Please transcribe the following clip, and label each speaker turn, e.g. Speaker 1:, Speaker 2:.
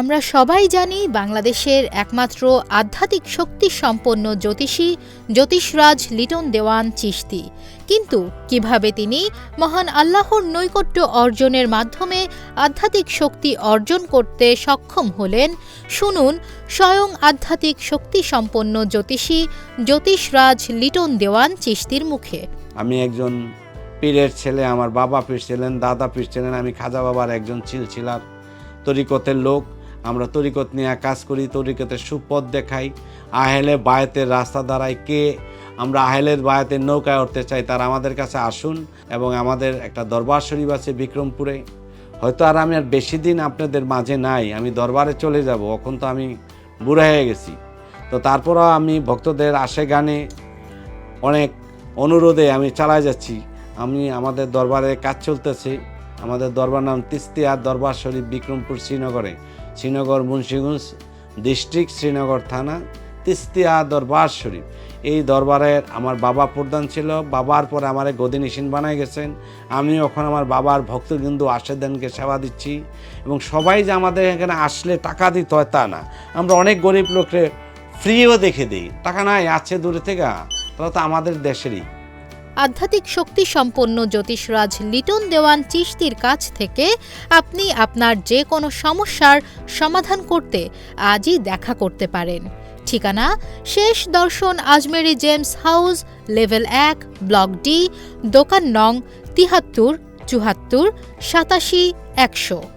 Speaker 1: আমরা সবাই জানি বাংলাদেশের একমাত্র আধ্যাত্মিক শক্তি সম্পন্ন জ্যোতিষী জ্যোতিষরাজ লিটন দেওয়ান চিশতি। কিন্তু কীভাবে তিনি মহান আল্লাহর নৈকট্য অর্জনের মাধ্যমে আধ্যাত্মিক শক্তি অর্জন করতে সক্ষম হলেন, শুনুন স্বয়ং আধ্যাত্মিক শক্তি সম্পন্ন জ্যোতিষী জ্যোতিষরাজ লিটন দেওয়ান চিশতির মুখে।
Speaker 2: আমি একজন পীরের ছেলে, আমার বাবা পীর ছিলেন, দাদা পীর ছিলেন, আমি খাজা বাবার একজন ছিল ছিলছিলার তরিকতের লোক। আমরা তরিকত নিয়ে কাজ করি, তরিকতের সুপথ দেখাই। আহেলে বায়াতের রাস্তা দাঁড়াই কে? আমরা আহেলের বায়াতের নৌকায় উঠতে চাই, তারা আমাদের কাছে আসুন এবং আমাদের একটা দরবার শরীফ আছে বিক্রমপুরে। হয়তো আর আমি আর বেশি দিন আপনাদের মাঝে নাই, আমি দরবারে চলে যাব, এখন তো আমি বুড়া হয়ে গেছি। তো তারপরও আমি ভক্তদের আশে গানে অনেক অনুরোধে আমি চালায় যাচ্ছি। আমি, আমাদের দরবারে কাজ চলতেছে। আমাদের দরবার নাম তিস্তিয়া দরবার শরীফ বিক্রমপুর শ্রীনগরে। শ্রীনগর মুন্সিগঞ্জ ডিস্ট্রিক্ট শ্রীনগর থানা, তিস্তিয়া দরবার শরীফ। এই দরবারের আমার বাবা প্রধান ছিল, বাবার পরে আমার গদি নিশিন বানায় গেছেন। আমি এখন আমার বাবার ভক্তবিন্দু আশেদানকে সেবা দিচ্ছি এবং সবাই যে আমাদের এখানে আসলে টাকা দিতে হয় তা না। আমরা অনেক গরিব লোককে ফ্রিও দেখে দিই। টাকা নাই, আছে দূরে থেকে। তারা তো আমাদের দেশেরই।
Speaker 1: আধ্যাত্মিক শক্তি সম্পন্ন জ্যোতিষরাজ লিটন দেওয়ান চিশতির কাছ থেকে আপনি আপনার যে কোনো সমস্যার সমাধান করতে আজই দেখা করতে পারেন। ঠিকানা, শেষ দর্শন আজমেরি জেমস হাউস, লেভেল এক, ব্লক ডি, দোকান নং, তিহাত্তর, চুহাত্তর, সাতাশি, একশো।